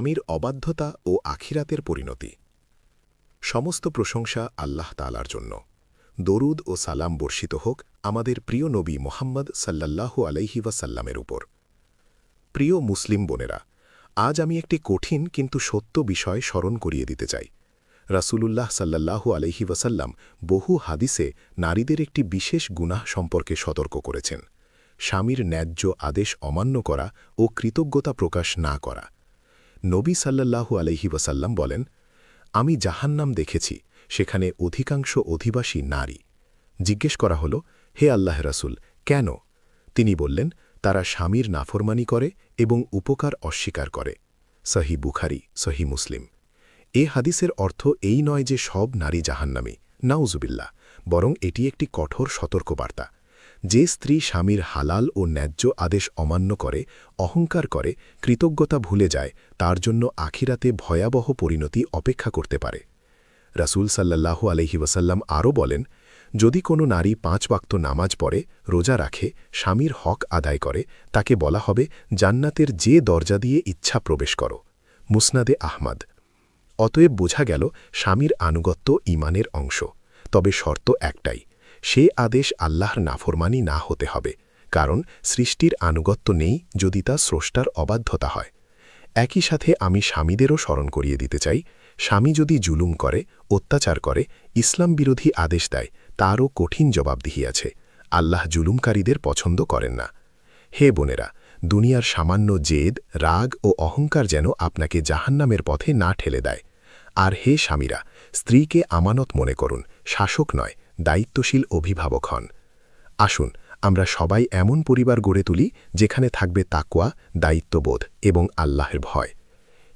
স্বামীর অবাধ্যতা ও আখিরাতের পরিণতি। সমস্ত প্রশংসা আল্লাহ তালার জন্য। দরুদ ও সালাম বর্ষিত হোক আমাদের প্রিয় নবী মোহাম্মদ সাল্লাল্লাহু আলাইহি ওয়াসাল্লামের উপর। প্রিয় মুসলিম বোনেরা, আজ আমি একটি কঠিন কিন্তু সত্য বিষয় স্মরণ করিয়ে দিতে চাই। রাসূলুল্লাহ সাল্লাল্লাহু আলাইহি ওয়াসাল্লাম বহু হাদিসে নারীদের একটি বিশেষ গুনাহ সম্পর্কে সতর্ক করেছেন। স্বামীর ন্যায্য আদেশ অমান্য করা ও কৃতজ্ঞতা প্রকাশ না করা। নবী সাল্লাল্লাহু আলাইহি ওয়াসাল্লাম বলেন, আমি জাহান্নাম দেখেছি, সেখানে অধিকাংশ অধিবাসী নারী। জিজ্ঞেস করা হল, হে আল্লাহ রাসুল, কেন? তিনি বললেন, তারা স্বামীর নাফরমানি করে এবং উপকার অস্বীকার করে। সহি বুখারি সহি মুসলিম। এ হাদিসের অর্থ এই নয় যে সব নারী জাহান্নামী নাউজুবিল্লা বরং এটি একটি কঠোর সতর্কবার্তা। যে স্ত্রী স্বামীর হালাল ও ন্যায্য আদেশ অমান্য করে, অহংকার করে, কৃতজ্ঞতা ভুলে যায়, তার জন্য আখিরাতে ভয়াবহ পরিণতি অপেক্ষা করতে পারে। রাসুল সাল্লাল্লাহু আলহি ওয়াসাল্লাম আরও বলেন, যদি কোনো নারী পাঁচ বাক্ত নামাজ পড়ে, রোজা রাখে, স্বামীর হক আদায় করে, তাকে বলা হবে, জান্নাতের যে দরজা দিয়ে ইচ্ছা প্রবেশ করো। মুসনাদে আহমাদ। অতএব বোঝা গেল, স্বামীর আনুগত্য ইমানের অংশ, তবে শর্ত একটাই সে আদেশ আল্লাহর নাফরমানি না হতে হবে, কারণ সৃষ্টির আনুগত্য নেই যদি তা স্রষ্টার অবাধ্যতা হয়। একই সাথে আমি স্বামীদেরও স্মরণ করিয়ে দিতে চাই, স্বামী যদি জুলুম করে, অত্যাচার করে, ইসলাম বিরোধী আদেশ দেয়, তারও কঠিন জবাবদিহি আছে, আল্লাহ জুলুমকারীদের পছন্দ করেন না। হে বোনেরা, দুনিয়ার সামান্য জেদ, রাগ ও অহংকার যেন আপনাকে জাহান্নামের পথে না ঠেলে দেয়। আর হে স্বামীরা, স্ত্রীকে আমানত মনে করুন, শাসক নয় দায়িত্বশীল অভিভাবক হন। আসুন, আমরা সবাই এমন পরিবার গড়ে তুলি যেখানে থাকবে তাকুয়া দায়িত্ববোধ এবং আল্লাহের ভয়।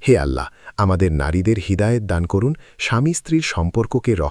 হে আল্লাহ, আমাদের নারীদের হৃদায়ত দান করুন স্বামী স্ত্রীর সম্পর্ককে